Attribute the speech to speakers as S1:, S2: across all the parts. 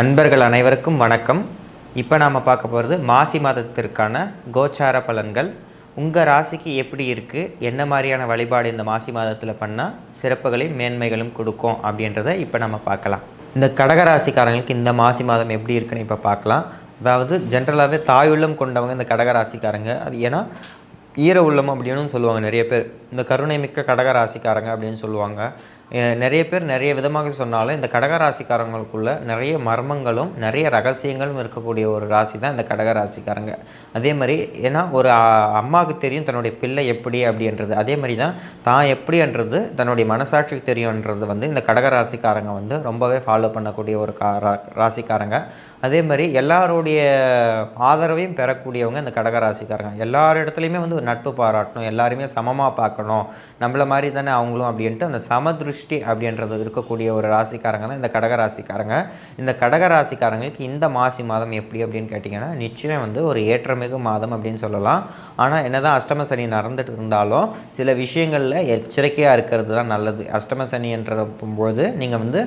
S1: அன்பர்கள் அனைவருக்கும் வணக்கம். இப்போ நாம் பார்க்க போகிறது மாசி மாதத்திற்கான கோச்சார பலன்கள். உங்கள் ராசிக்கு எப்படி இருக்குது என்ன மாதிரியான வழிபாடு இந்த மாசி மாதத்தில் பண்ணால் சிறப்புகளையும் மேன்மைகளும் கொடுக்கும் அப்படின்றத இப்போ நம்ம பார்க்கலாம். இந்த கடக ராசிக்காரங்களுக்கு இந்த மாசி மாதம் எப்படி இருக்குன்னு இப்போ பார்க்கலாம். அதாவது ஜென்ரலாகவே தாயுள்ளம் கொண்டவங்க இந்த கடக ராசிக்காரங்க. அது ஏன்னா ஈர உள்ளம் அப்படின்னு சொல்லுவாங்க நிறைய பேர். இந்த கருணை மிக்க கடக ராசிக்காரங்க அப்படின்னு சொல்லுவாங்க. நிறைய பேர் நிறைய விதமாக சொன்னாலும் இந்த கடக ராசிக்காரங்களுக்குள்ள நிறைய மர்மங்களும் நிறைய ரகசியங்களும் இருக்கக்கூடிய ஒரு ராசி தான் இந்த கடக ராசிக்காரங்க அதே மாதிரி ஏன்னா ஒரு அம்மாவுக்கு தெரியும் தன்னுடைய பிள்ளை எப்படி அப்படின்றது. அதே மாதிரி தான் தான் எப்படின்றது தன்னுடைய மனசாட்சிக்கு தெரியும்ன்றது வந்து இந்த கடக ராசிக்காரங்க வந்து ரொம்பவே ஃபாலோ பண்ணக்கூடிய ஒரு கா ரா- ராசிக்காரங்க. அதே மாதிரி எல்லாருடைய ஆதரவையும் பெறக்கூடியவங்க இந்த கடக ராசிக்காரங்க எல்லார் இடத்துலையுமே வந்து ஒரு நட்பு பாராட்டணும் எல்லாருமே சமமாக பார்க்கணும். நம்மளை மாதிரி தானே அவங்களும் அப்படின்ட்டு அந்த சமதிருஷ்டி அப்படின்றது இருக்கக்கூடிய ஒரு ராசிக்காரங்க தான் இந்த கடக ராசிக்காரங்க. இந்த கடக ராசிக்காரங்களுக்கு இந்த மாசி மாதம் எப்படி அப்படின்னு கேட்டிங்கன்னா நிச்சயம் வந்து ஒரு ஏற்றமிகு மாதம் அப்படின்னு சொல்லலாம். ஆனால் என்னதான் அஷ்டம சனி நடந்துட்டு இருந்தாலும் சில விஷயங்களில் எச்சரிக்கையாக இருக்கிறது தான் நல்லது. அஷ்டம சனின்ற போது நீங்கள் வந்து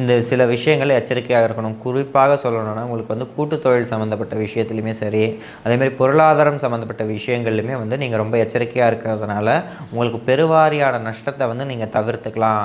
S1: இந்த சில விஷயங்கள் எச்சரிக்கையாக இருக்கணும். குறிப்பாக சொல்லணும்னா உங்களுக்கு வந்து கூட்டு தொழில் சம்மந்தப்பட்ட விஷயத்துலையுமே சரி அதேமாதிரி பொருளாதாரம் சம்மந்தப்பட்ட விஷயங்கள்லையுமே வந்து நீங்கள் ரொம்ப எச்சரிக்கையாக இருக்கிறதுனால உங்களுக்கு பெருவாரியான நஷ்டத்தை வந்து நீங்கள் தவிர்த்துக்கலாம்.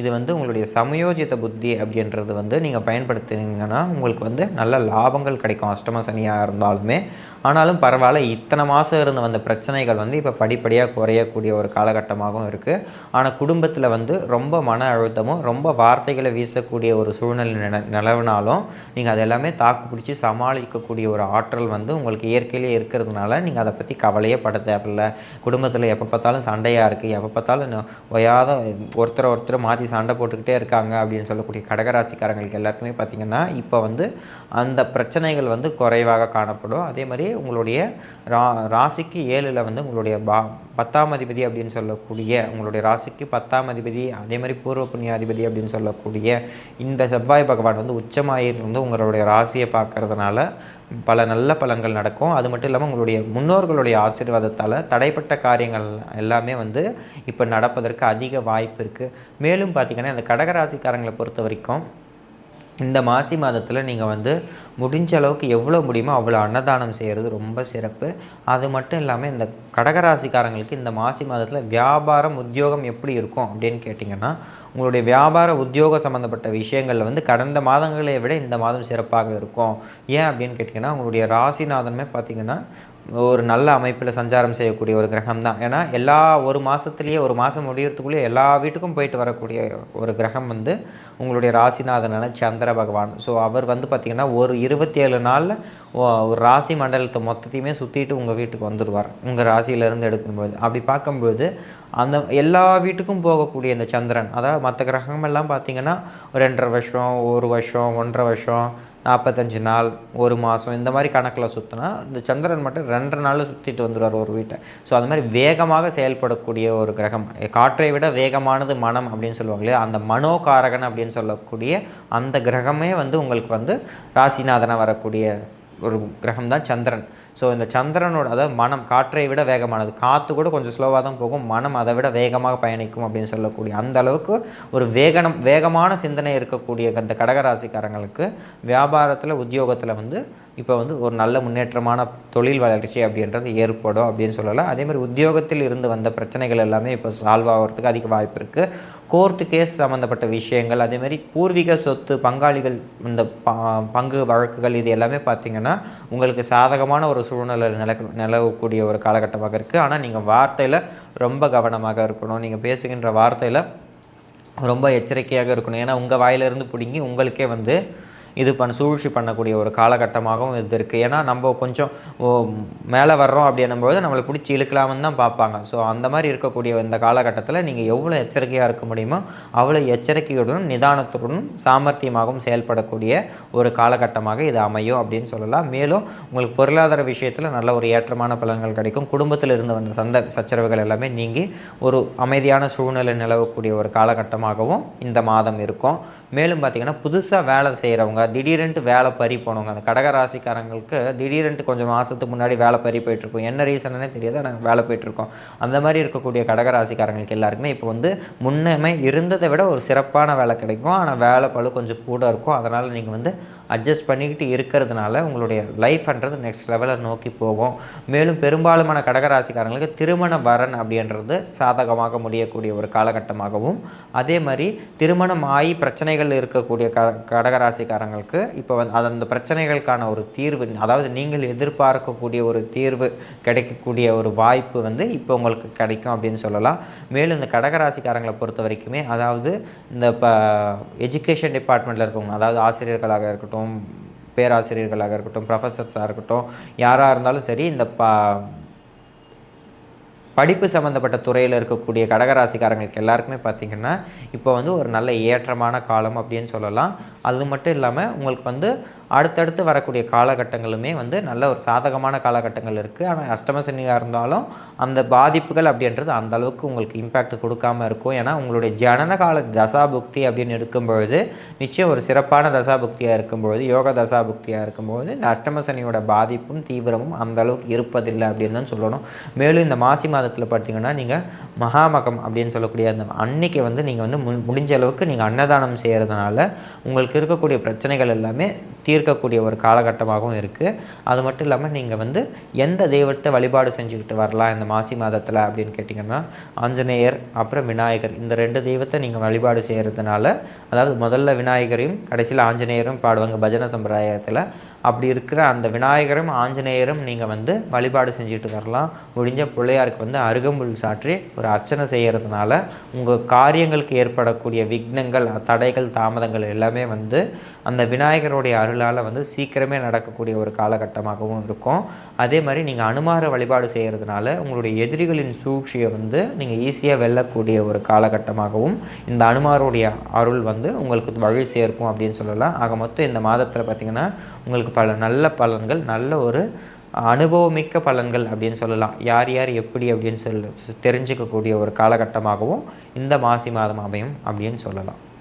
S1: இது வந்து உங்களுடைய சமயோஜித புத்தி அப்படின்றது வந்து நீங்கள் பயன்படுத்தினீங்கன்னா உங்களுக்கு வந்து நல்ல லாபங்கள் கிடைக்கும். அஷ்டம சனியாக இருந்தாலுமே. ஆனாலும் பரவாயில்ல இத்தனை மாதம் இருந்து வந்த பிரச்சனைகள் வந்து இப்போ படிப்படியாக குறையக்கூடிய ஒரு காலகட்டமாகவும் இருக்குது ஆனால் குடும்பத்தில் வந்து ரொம்ப மன அழுத்தமும் ரொம்ப வார்த்தைகளை வீசக்கூடிய ஒரு சூழ்நிலை நில நிலவினாலும் நீங்கள் அது எல்லாமே தாக்கு பிடிச்சி சமாளிக்கக்கூடிய ஒரு ஆற்றல் வந்து உங்களுக்கு இயற்கையிலே இருக்கிறதுனால நீங்கள் அதை பற்றி கவலையே பட தேவையில்லை. குடும்பத்தில் எப்போ பார்த்தாலும் சண்டையாக இருக்குது எப்போ பார்த்தாலும் ஒயாத ஒருத்தரை ஒருத்தர் ஒருத்தர் மாற்றி சண்டை போட்டுக்கிட்டே இருக்காங்க அப்படின்னு சொல்லக்கூடிய கடகராசிக்காரங்களுக்கு எல்லாருக்குமே பார்த்திங்கன்னா இப்போ வந்து அந்த பிரச்சனைகள் வந்து குறைவாக காணப்படும். அதே மாதிரி உங்களுடைய ரா ராசிக்கு ஏழில் வந்து உங்களுடைய பா பத்தாம் அதிபதி அப்படின்னு சொல்லக்கூடிய உங்களுடைய ராசிக்கு பத்தாம் அதிபதி அதே மாதிரி பூர்வ புண்ணியாதிபதி அப்படின்னு சொல்லக்கூடிய இந்த செவ்வாய் பகவான் வந்து உச்சமாயிருந்து உங்களுடைய ராசியை பார்க்கறதுனால பல நல்ல பலன்கள் நடக்கும். அது மட்டும் இல்லாமல் உங்களுடைய முன்னோர்களுடைய ஆசீர்வாதத்தால் தடைப்பட்ட காரியங்கள் எல்லாமே வந்து இப்போ நடப்பதற்கு அதிக வாய்ப்பு இருக்குது மேலும் பார்த்திங்கன்னா இந்த கடகராசிக்காரங்களை பொறுத்த வரைக்கும் இந்த மாசி மாதத்தில் நீங்கள் வந்து முடிஞ்ச அளவுக்கு எவ்வளோ முடியுமோ அவ்வளோ அன்னதானம் செய்கிறது ரொம்ப சிறப்பு. அது மட்டும் இல்லாமல் இந்த கடகராசிக்காரங்களுக்கு இந்த மாசி மாதத்தில் வியாபாரம் உத்தியோகம் எப்படி இருக்கும் அப்படின்னு கேட்டிங்கன்னா உங்களுடைய வியாபார உத்தியோக சம்மந்தப்பட்ட விஷயங்களில் வந்து கடந்த மாதங்களை விட இந்த மாதம் சிறப்பாக இருக்கும். ஏன் அப்படின்னு கேட்டிங்கன்னா உங்களுடைய ராசிநாதனுமே பார்த்திங்கன்னா ஒரு நல்ல அமைப்பில் சஞ்சாரம் செய்யக்கூடிய ஒரு கிரகம் தான் ஏன்னா எல்லா ஒரு மாதத்துலேயே ஒரு மாதம் முடியறதுக்குள்ளேயே எல்லா வீட்டுக்கும் போயிட்டு வரக்கூடிய ஒரு கிரகம் வந்து உங்களுடைய ராசிநாதனான சந்திர பகவான். ஸோ அவர் வந்து பார்த்திங்கன்னா ஒரு இருபத்தி ஏழு நாளில் ஒரு ராசி மண்டலத்தை மொத்தத்தையுமே சுற்றிட்டு உங்கள் வீட்டுக்கு வந்துடுவார் உங்கள் ராசியிலேருந்து எடுக்கும்போது. அப்படி பார்க்கும்போது அந்த எல்லா வீட்டுக்கும் போகக்கூடிய இந்த சந்திரன் அதாவது மற்ற கிரகமெல்லாம் பார்த்திங்கன்னா ஒரு ரெண்டரை வருஷம் ஒரு வருஷம் ஒன்றரை வருஷம் நாற்பத்தஞ்சு நாள் ஒரு மாதம் இந்த மாதிரி கணக்கில் சுற்றினா இந்த சந்திரன் மட்டும் ரெண்டரை நாளில் சுற்றிட்டு வந்துடுவார் ஒரு வீட்டை. ஸோ அது மாதிரி வேகமாக செயல்படக்கூடிய ஒரு கிரகம். காற்றை விட வேகமானது மனம் அப்படின்னு சொல்லுவாங்க இல்லையா? அந்த மனோகாரகன் அப்படின்னு சொல்லக்கூடிய அந்த கிரகமே வந்து உங்களுக்கு வந்து ராசிநாதனாக வரக்கூடிய ஒரு கிரகம் தான் சந்திரன். ஸோ இந்த சந்திரனோட அதாவது மனம் காற்றை விட வேகமானது. காற்று கூட கொஞ்சம் ஸ்லோவாக தான் போகும். மனம் அதை விட வேகமாக பயணிக்கும் அப்படின்னு சொல்லக்கூடிய அந்த அளவுக்கு ஒரு வேகனம் வேகமான சிந்தனை இருக்கக்கூடிய அந்த கடகராசிக்காரங்களுக்கு வியாபாரத்தில் உத்தியோகத்தில் வந்து இப்போ வந்து ஒரு நல்ல முன்னேற்றமான தொழில் வளர்ச்சி அப்படின்றது ஏற்படும் அப்படின்னு சொல்லலாம். அதேமாதிரி உத்தியோகத்தில் இருந்து வந்த பிரச்சனைகள் எல்லாமே இப்போ சால்வ் ஆகிறதுக்கு அதிக வாய்ப்பு இருக்குது கோர்ட்டு கேஸ் சம்மந்தப்பட்ட விஷயங்கள் அதேமாரி பூர்வீக சொத்து பங்காளிகள் இந்த பங்கு வழக்குகள் இது எல்லாமே பார்த்தீங்கன்னா உங்களுக்கு சாதகமான ஒரு சூழ்நிலை நில நிலவக்கூடிய ஒரு காலகட்டமாக இருக்குது ஆனால் நீங்கள் வார்த்தையில் ரொம்ப கவனமாக இருக்கணும். நீங்கள் பேசுகின்ற வார்த்தையில் ரொம்ப எச்சரிக்கையாக இருக்கணும். ஏன்னா உங்கள் வாயிலிருந்து பிடுங்கி உங்களுக்கே வந்து இது பண்ண சூழ்ச்சி பண்ணக்கூடிய ஒரு காலகட்டமாகவும் இது இருக்குது ஏன்னா நம்ம கொஞ்சம் ஓ, மேலே வர்றோம் அப்படின்னும்போது நம்மளை பிடிச்சி இழுக்கலாம்னு தான் பார்ப்பாங்க. ஸோ அந்த மாதிரி இருக்கக்கூடிய இந்த காலகட்டத்தில் நீங்கள் எவ்வளோ எச்சரிக்கையாக இருக்க முடியுமோ அவ்வளோ எச்சரிக்கையுடனும் நிதானத்துடனும் சாமர்த்தியமாகவும் செயல்படக்கூடிய ஒரு காலகட்டமாக இது அமையும் அப்படின்னு சொல்லலாம். மேலும் உங்களுக்கு பொருளாதார விஷயத்தில் நல்ல ஒரு ஏற்றமான பலன்கள் கிடைக்கும். குடும்பத்தில் இருந்து வந்த சந்த சச்சரவுகள் எல்லாமே நீங்கி ஒரு அமைதியான சூழ்நிலை நிலவக்கூடிய ஒரு காலகட்டமாகவும் இந்த மாதம் இருக்கும். மேலும் பார்த்தீங்கன்னா புதுசாக வேலை செய்கிறவங்க திடீரென்ட்டு வேலை பறி போனவங்க அந்த கடக ராசிக்காரங்களுக்கு திடீரென்ட்டு கொஞ்சம் மாதத்துக்கு முன்னாடி வேலை பறி போயிட்டுருக்கும் என்ன ரீசன்னே தெரியாது நாங்கள் வேலை போயிட்டுருக்கோம் அந்த மாதிரி இருக்கக்கூடிய கடக ராசிக்காரங்களுக்கு எல்லாருக்குமே இப்போ வந்து முன்னமே இருந்ததை விட ஒரு சிறப்பான வேலை கிடைக்கும். ஆனால் வேலை பழு கொஞ்சம் கூட இருக்கும். அதனால் நீங்கள் வந்து அட்ஜஸ்ட் பண்ணிக்கிட்டு இருக்கிறதுனால உங்களுடைய லைஃப்ன்றது நெக்ஸ்ட் லெவலில் நோக்கி போகும். மேலும் பெரும்பாலுமான கடகராசிக்காரங்களுக்கு திருமண வரன் அப்படின்றது சாதகமாக முடியக்கூடிய ஒரு காலகட்டமாகவும் அதே மாதிரி திருமணம் ஆகி பிரச்சனைகள் இருக்கக்கூடிய க கடகராசிக்காரங்களுக்கு இப்போ வந்து அது அந்த பிரச்சனைகளுக்கான ஒரு தீர்வு அதாவது நீங்கள் எதிர்பார்க்கக்கூடிய ஒரு தீர்வு கிடைக்கக்கூடிய ஒரு வாய்ப்பு வந்து இப்போ உங்களுக்கு கிடைக்கும் அப்படின்னு சொல்லலாம். மேலும் இந்த கடகராசிக்காரங்களை பொறுத்த வரைக்குமே அதாவது இந்த இப்போ எஜுகேஷன் டிபார்ட்மெண்ட்டில் இருக்கவங்க அதாவது ஆசிரியர்களாக இருக்கட்டும் பேராசிரியர்களாக இருக்கட்டும் ப்ரொஃபஸர்ஸாக இருக்கட்டும் யாராக இருந்தாலும் சரி இந்த பா படிப்பு சம்மந்தப்பட்ட துறையில் இருக்கக்கூடிய கடகராசிக்காரங்களுக்கு எல்லாருக்குமே பார்த்திங்கன்னா இப்போ வந்து ஒரு நல்ல ஏற்றமான காலம் அப்படின்னு சொல்லலாம். அது மட்டும் இல்லாமல் உங்களுக்கு வந்து அடுத்தடுத்து வரக்கூடிய காலகட்டங்களுமே வந்து நல்ல ஒரு சாதகமான காலகட்டங்கள் இருக்குது ஆனால் அஷ்டமசனியாக இருந்தாலும் அந்த பாதிப்புகள் அப்படின்றது அந்த அளவுக்கு உங்களுக்கு இம்பேக்ட் கொடுக்காம இருக்கும். ஏன்னா உங்களுடைய ஜனன கால தசாபுக்தி அப்படின்னு இருக்கும்பொழுது நிச்சயம் ஒரு சிறப்பான தசாபுக்தியாக இருக்கும்பொழுது யோக தசாபுக்தியாக இருக்கும்பொழுது இந்த அஷ்டமசனியோட பாதிப்பும் தீவிரமும் அந்த அளவுக்கு இருப்பதில்லை அப்படின்னு தான் சொல்லணும். மேலும் இந்த மாசி மாதத்தில் பார்த்தீங்கன்னா நீங்கள் மகாமகம் அப்படின்னு சொல்லக்கூடிய அந்த அன்னைக்கு வந்து நீங்கள் வந்து முன் முடிஞ்ச அளவுக்கு நீங்கள் அன்னதானம் செய்கிறதுனால உங்களுக்கு இருக்கக்கூடிய பிரச்சனைகள் எல்லாமே தீர் இருக்கக்கூடிய ஒரு காலகட்டமாகவும் இருக்குது அது மட்டும் இல்லாமல் நீங்கள் வந்து எந்த தெய்வத்தை வழிபாடு செஞ்சுக்கிட்டு வரலாம் இந்த மாசி மாதத்தில் அப்படின்னு கேட்டிங்கன்னா ஆஞ்சநேயர் அப்புறம் விநாயகர் இந்த ரெண்டு தெய்வத்தை நீங்கள் வழிபாடு செய்கிறதுனால அதாவது முதல்ல விநாயகரையும் கடைசியில் ஆஞ்சநேயரும் பாடுவாங்க பஜனை சம்பிரதாயத்தில். அப்படி இருக்கிற அந்த விநாயகரும் ஆஞ்சநேயரும் நீங்கள் வந்து வழிபாடு செஞ்சுட்டு வரலாம். முடிஞ்ச பிள்ளையாருக்கு வந்து அருகம்புல் சாற்றி ஒரு அர்ச்சனை செய்கிறதுனால உங்கள் காரியங்களுக்கு ஏற்படக்கூடிய விக்னங்கள் தடைகள் தாமதங்கள் எல்லாமே வந்து அந்த விநாயகருடைய உங்களால் வந்து சீக்கிரமே நடக்கக்கூடிய ஒரு காலகட்டமாகவும் இருக்கும். அதே மாதிரி நீங்கள் அனுமார வழிபாடு செய்கிறதுனால உங்களுடைய எதிரிகளின் சூழ்ச்சியை வந்து நீங்கள் ஈஸியாக வெல்லக்கூடிய ஒரு காலகட்டமாகவும் இந்த அனுமாருடைய அருள் வந்து உங்களுக்கு வழி சேர்க்கும் அப்படின்னு சொல்லலாம். ஆக மொத்தம் இந்த மாதத்தில் பார்த்திங்கன்னா உங்களுக்கு பல நல்ல பலன்கள் நல்ல ஒரு அனுபவமிக்க பலன்கள் அப்படின்னு சொல்லலாம். யார் யார் எப்படி அப்படின்னு சொல்ல தெரிஞ்சுக்கக்கூடிய ஒரு காலகட்டமாகவும் இந்த மாசி மாதம் அமையும் அப்படின்னு சொல்லலாம்.